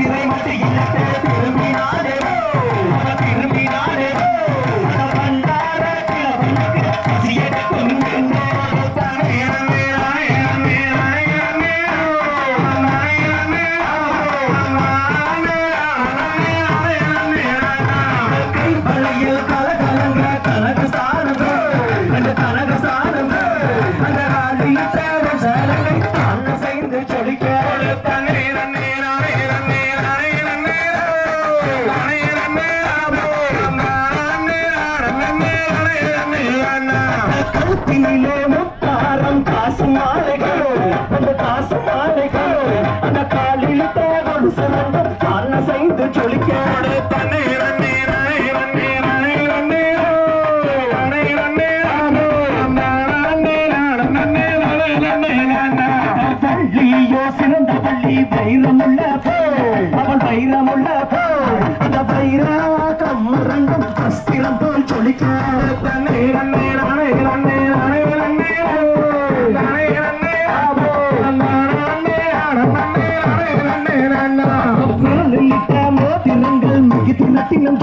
முத்திரை மட்டும் இல்லத்தை திரும்பினாரே அவ திரும்பினாரே அந்த பண்டார கிழவனுக்கு பசியெடுக்கும் என்றோடு தானே கைப்பழையில் கலகலங்க கனக சாரங்க. அந்த கனக சாரங்க. அந்த ராணி தேவ சேலங்கை அன்ன செய்து சொலிக்க கழுத்தினிலே முத்தாரம் காசு மாலைகளோ அந்த காசு மாலைகளோ அந்த காலில் தேவடு சிறந்த அன்ன செய்து சொலிக்க சிறந்த பள்ளி வைரமுள்ள போல் அவள் வைரமுள்ள போல் அந்த வைர கம்மரங்கம் அஸ்திரம் போல் சொலிக்க மோதிரங்கள் tiene un